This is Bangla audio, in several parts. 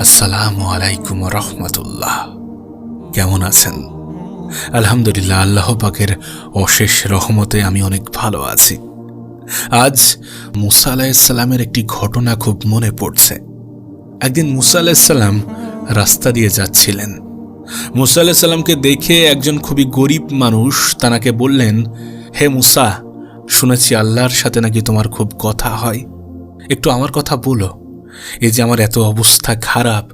আসসালামু আলাইকুম রহমতুল্লাহ। কেমন আছেন? আলহামদুলিল্লাহ, আল্লাহ পাকের অশেষ রহমতে আমি অনেক ভালো আছি। আজ মুসা আলাহিসাল্লামের একটি ঘটনা খুব মনে পড়ছে। একদিন মুসা আলাহিসাল্লাম রাস্তা দিয়ে যাচ্ছিলেন। মুসা আলাহিসাল্লামকে দেখে একজন খুবই গরিব মানুষ তানাকে বললেন, হে মুসা, শুনেছি আল্লাহর সাথে নাকি তোমার খুব কথা হয়। একটু আমার কথা বলো। এই যে আমার এত অবস্থা খারাপ,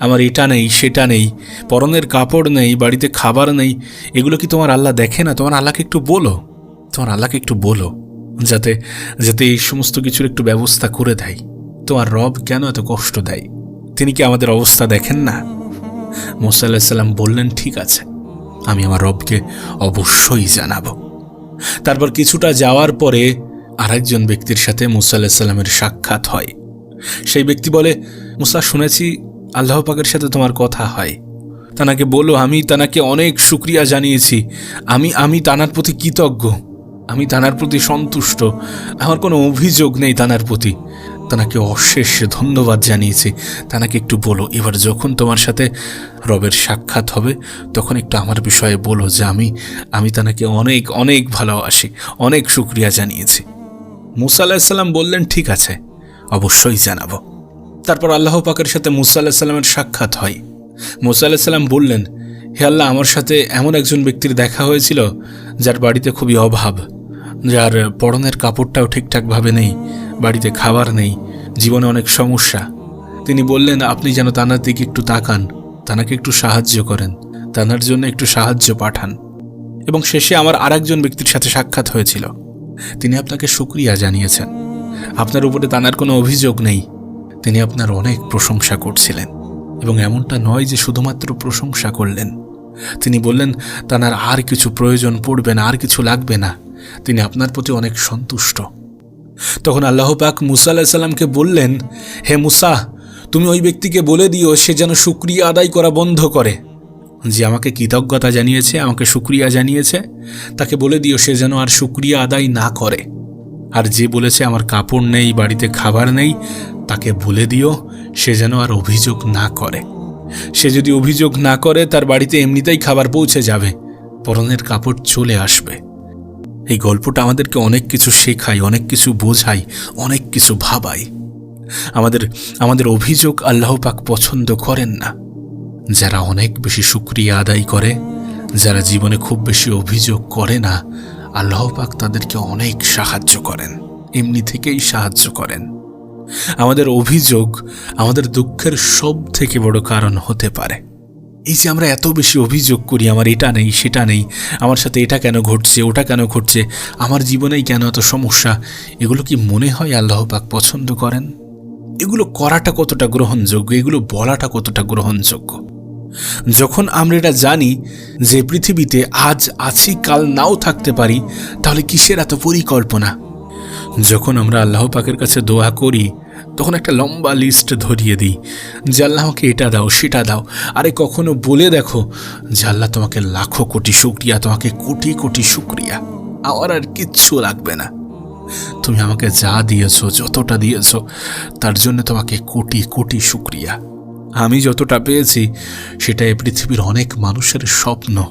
আমার এটা নেই, সেটা নেই, পরনের কাপড় নেই, বাড়িতে খাবার নেই, এগুলো কি তোমার আল্লাহ দেখে না? তোমার আল্লাহকে একটু বলো। তোমার আল্লাহকে একটু বলো, যাতে যাতে এই সমস্ত কিছুর একটু ব্যবস্থা করে দেয়। তোমার রব কেন এত কষ্ট দেয়? তিনি কি আমাদের অবস্থা দেখেন না? মোসা বললেন, ঠিক আছে, আমি আমার রবকে অবশ্যই জানাব। তারপর কিছুটা যাওয়ার পরে আরেকজন ব্যক্তির সাথে মুসা আল্লাহ সাল্লামের সাক্ষাৎ হয়। সেই ব্যক্তি বলে, মুসা, শুনেছি আল্লাহ পাকের সাথে তোমার কথা হয়। তানাকে বলো আমি তানাকে অনেক শুক্রিয়া জানিয়েছি। আমি আমি তানার প্রতি কৃতজ্ঞ। আমি তানার প্রতি সন্তুষ্ট। আমার কোনো অভিযোগ নেই তানার প্রতি। তানাকে অশেষ ধন্যবাদ জানিয়েছি। তানাকে একটু বলো, এবার যখন তোমার সাথে রবের সাক্ষাৎ হবে, তখন একটু আমার বিষয়ে বলো যে আমি আমি তানাকে অনেক অনেক ভালোবাসি, অনেক শুক্রিয়া জানিয়েছি। মুসা আলাহিসাল্লাম বললেন, ঠিক আছে। অবশ্যই জানাব। তারপর আল্লাহ পাকের সাথে মুসা আল্লাহ সাল্লামের সাক্ষাৎ হয়। মুসা আল্লাহ সাল্লাম বললেন, হে আল্লাহ, আমার সাথে এমন একজন ব্যক্তির দেখা হয়েছিল যার বাড়িতে খুবই অভাব, যার পরনের কাপড়টাও ঠিকঠাকভাবে নেই, বাড়িতে খাবার নেই, জীবনে অনেক সমস্যা। তিনি বললেন, আপনি যেন তানার দিকে একটু তাকান, তানাকে একটু সাহায্য করেন, তানার জন্য একটু সাহায্য পাঠান। এবং শেষে আমার আরেকজন ব্যক্তির সাথে সাক্ষাৎ হয়েছিল। তিনি আপনাকে সুক্রিয়া জানিয়েছেন। আপনার উপরে তানার কোনো অভিযোগ নেই। তিনি আপনার অনেক প্রশংসা করছিলেন, এবং এমনটা নয় যে শুধুমাত্র প্রশংসা করলেন। তিনি বললেন, তানার আর কিছু প্রয়োজন পড়বে না, আর কিছু লাগবে না। তিনি আপনার প্রতি অনেক সন্তুষ্ট। তখন আল্লাহ পাক মুসা আলাহিসাল্লামকে বললেন, হে মুসা, তুমি ওই ব্যক্তিকে বলে দিও, সে যেন সুক্রিয়া আদায় করা বন্ধ করে। যে আমাকে কৃতজ্ঞতা জানিয়েছে, আমাকে সুক্রিয়া জানিয়েছে, তাকে বলে দিও, সে যেন আর সুক্রিয়া আদায় না করে। আর যে বলেছে আমার কাপড় নেই, বাড়িতে খাবার নেই, তাকে বলে দিও, সে যেন আর অভিযোগ না করে। সে যদি অভিযোগ না করে, তার বাড়িতে এমনিতেই খাবার পৌঁছে যাবে, পরনের কাপড় চলে আসবে। এই গল্পটা আমাদেরকে অনেক কিছু শেখায়, অনেক কিছু বোঝায়, অনেক কিছু ভাবায়। আমাদের আমাদের অভিযোগ আল্লাহ পাক পছন্দ করেন না। যারা অনেক বেশি সুক্রিয়া আদায় করে, যারা জীবনে খুব বেশি অভিযোগ করে না আল্লাহ পাক তাদেরকে অনেক সাহায্য করেন, এমনি থেকেই সাহায্য করেন। আমাদের অভিযোগ আমাদের দুঃখের সব থেকে বড় কারণ হতে পারে। এই যে আমরা এত বেশি অভিযোগ করি, আমার এটা নেই, সেটা নেই, আমার সাথে এটা কেন ঘটছে, ওটা কেন ঘটছে, আমার জীবনেই কেন এত সমস্যা, এগুলো কি মনে হয় আল্লাহ পাক পছন্দ করেন? এগুলো করাটা কতটা গ্রহণযোগ্য, এগুলো বলাটা কতটা গ্রহণযোগ্য? যখন আমরা এটা জানি যে পৃথিবীতে আজ আছি, কাল নাও থাকতে পারি, তাহলে কিসের এত পরিকল্পনা? যখন আমরা আল্লাহ পাকের কাছে দোয়া করি, তখন একটা লম্বা লিস্ট ধরিয়ে দিই, যে আল্লাহ আমাকে এটা দাও, সেটা দাও। আরে কখনো বলে দেখো যে আল্লাহ তোমাকে লাখো কোটি শুক্রিয়া, তোমাকে কোটি কোটি শুক্রিয়া। আমার আর কিচ্ছু লাগবে না। তুমি আমাকে যা দিয়েছ, যতটা দিয়েছ, তার জন্য তোমাকে কোটি কোটি শুক্রিয়া। আমি যতটা পেয়েছি, সেটা এই পৃথিবীর অনেক মানুষের স্বপ্ন।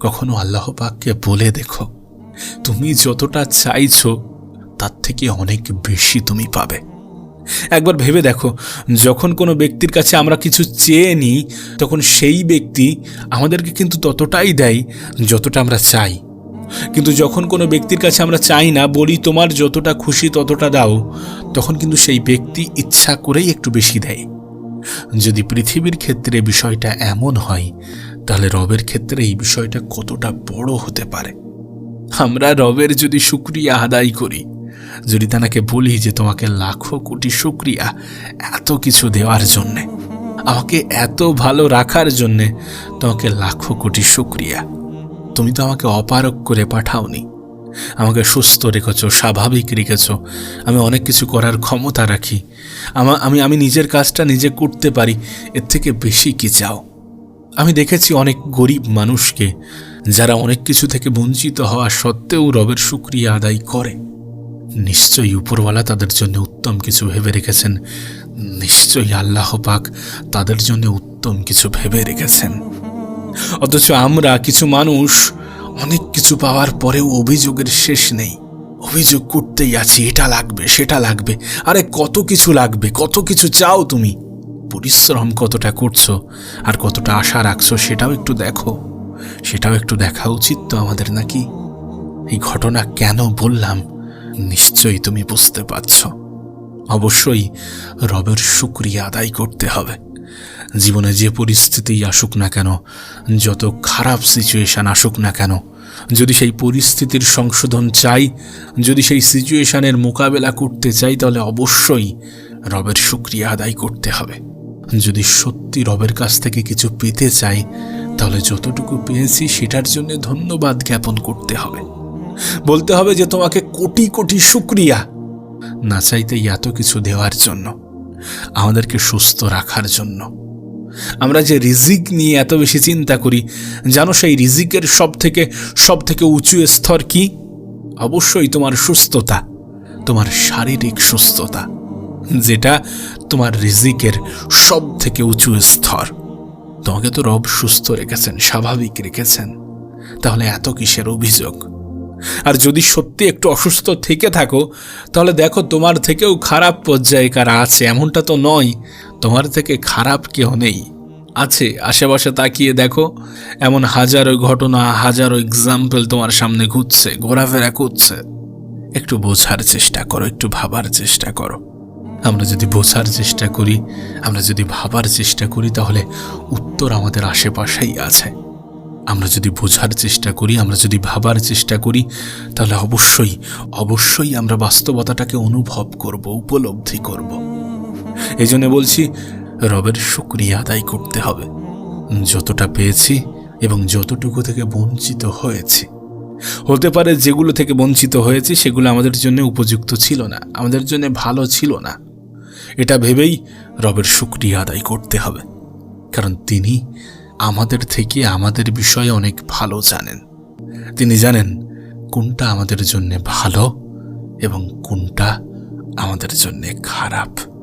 কখনো আল্লাহ পাককে বলে দেখো, তুমি যতটা চাইছো, তার থেকে অনেক বেশি তুমি পাবে। একবার ভেবে দেখো, যখন কোনো ব্যক্তির কাছে আমরা কিছু চেয়ে নিই, তখন সেই ব্যক্তি আমাদেরকে কিন্তু ততটাই দেয় যতটা আমরা চাই। কিন্তু যখন কোনো ব্যক্তির কাছে আমরা চাই না, বলি, তোমার যতটা খুশি ততটা দাও, তখন কিন্তু সেই ব্যক্তি ইচ্ছা করেই একটু বেশি দেয়। যদি পৃথিবীর ক্ষেত্রে বিষয়টা এমন হয়, তাহলে রবের ক্ষেত্রে এই বিষয়টা কতটা বড় হতে পারে? আমরা রবের যদি শুক্রিয়া আদায় করি, যদি তানাকে বলি যে তোমাকে লাখো কোটি শুক্রিয়া এত কিছু দেওয়ার জন্যে, আমাকে এত ভালো রাখার জন্যে তোমাকে লাখো কোটি শুক্রিয়া। তুমি তো আমাকে অপারক করে পাঠাওনি। আমাকে সুস্থ রেখেছ, স্বাভাবিক রেখেছ। আমি অনেক কিছু করার ক্ষমতা রাখি। আমা- আমি আমি নিজের কাজটা নিজে করতে পারি। এর থেকে বেশি কি চাও? আমি দেখেছি অনেক গরিব মানুষকে যারা অনেক কিছু থেকে বঞ্চিত হওয়া সত্ত্বেও রবের শুক্রিয়া আদায় করে। নিশ্চয়ই উপরওয়ালা তাদের জন্য উত্তম কিছু ভেবে রেখেছেন। নিশ্চয়ই আল্লাহ পাক তাদের জন্য উত্তম কিছু ভেবে রেখেছেন। অথচ আমরা কিছু মানুষ অনেক কিছু পাওয়ার পরেও অভিযোগের শেষ নেই। অভিযোগ করতেই আছি, এটা লাগবে, সেটা লাগবে। আরে কত কিছু লাগবে, কত কিছু চাও তুমি? পরিশ্রম কতটা করছ আর কতটা আশা রাখছো সেটাও একটু দেখো। সেটাও একটু দেখা উচিত তো আমাদের নাকি? এই ঘটনা কেন বললাম? নিশ্চয়ই তুমি বুঝতে পারছ। অবশ্যই রবের শুক্রিয়া আদায় করতে হবে। জীবনে যে পরিস্থিতিই আসুক না কেন, যত খারাপ সিচুয়েশন আসুক না কেন, যদি সেই পরিস্থিতির সংশোধন চাই, যদি সেই সিচুয়েশানের মোকাবেলা করতে চাই, তাহলে অবশ্যই রবের শুক্রিয়া আদায় করতে হবে। যদি সত্যি রবের কাছ থেকে কিছু পেতে চাই, তাহলে যতটুকু পেয়েছি সেটার জন্য ধন্যবাদ জ্ঞাপন করতে হবে। বলতে হবে যে তোমাকে কোটি কোটি শুক্রিয়া না চাইতে এত কিছু দেওয়ার জন্য, আমাদেরকে সুস্থ রাখার জন্য। আমরা যে রিজিক নিয়ে এত বেশি চিন্তা করি, জানো সেই রিজিকের সব থেকে সব থেকে উঁচু স্তর কি? অবশ্যই তোমার সুস্থতা, তোমার শারীরিক সুস্থতা, যেটা তোমার রিজিকের সব থেকে উঁচু স্তর। তোমাকে তো রব সুস্থ রেখেছেন, স্বাভাবিক রেখেছেন। তাহলে এত কিসের অভিযোগ? আর যদি সত্যি একটু অসুস্থ থেকে থাকো, তাহলে দেখো তোমার থেকেও খারাপ পর্যায়ে কারা আছে, এমনটা তো নয়। তোমার থেকে খারাপ কেউ নেই। আছে, আশেপাশে তাকিয়ে দেখো, এমন হাজারো ঘটনা, হাজারো এক্সাম্পল তোমার সামনে ঘুরছে, ঘোরাফেরা করছে। একটু বোঝার চেষ্টা করো, একটু ভাবার চেষ্টা করো। আমরা যদি বোঝার চেষ্টা করি, আমরা যদি ভাবার চেষ্টা করি, তাহলে উত্তর আমাদের আশেপাশেই আছে। আমরা যদি বোঝার চেষ্টা করি, আমরা যদি ভাবার চেষ্টা করি, তাহলে অবশ্যই অবশ্যই আমরা বাস্তবতাটাকে অনুভব করব, উপলব্ধি করব। এই জন্য বলছি, রবের শুক্রিয়া আদায় করতে হবে। যতটা পেয়েছি এবং যতটুকু থেকে বঞ্চিত হয়েছি। হতে পারে যেগুলো থেকে বঞ্চিত হয়েছি, সেগুলো আমাদের জন্য উপযুক্ত ছিল না, আমাদের জন্য ভালো ছিল না। এটা ভেবেই রবের শুক্রিয়া আদায় করতে হবে। কারণ তিনি আমাদের থেকে আমাদের বিষয়ে অনেক ভালো জানেন। তিনি জানেন কোনটা আমাদের জন্য ভালো এবং কোনটা আমাদের জন্য খারাপ।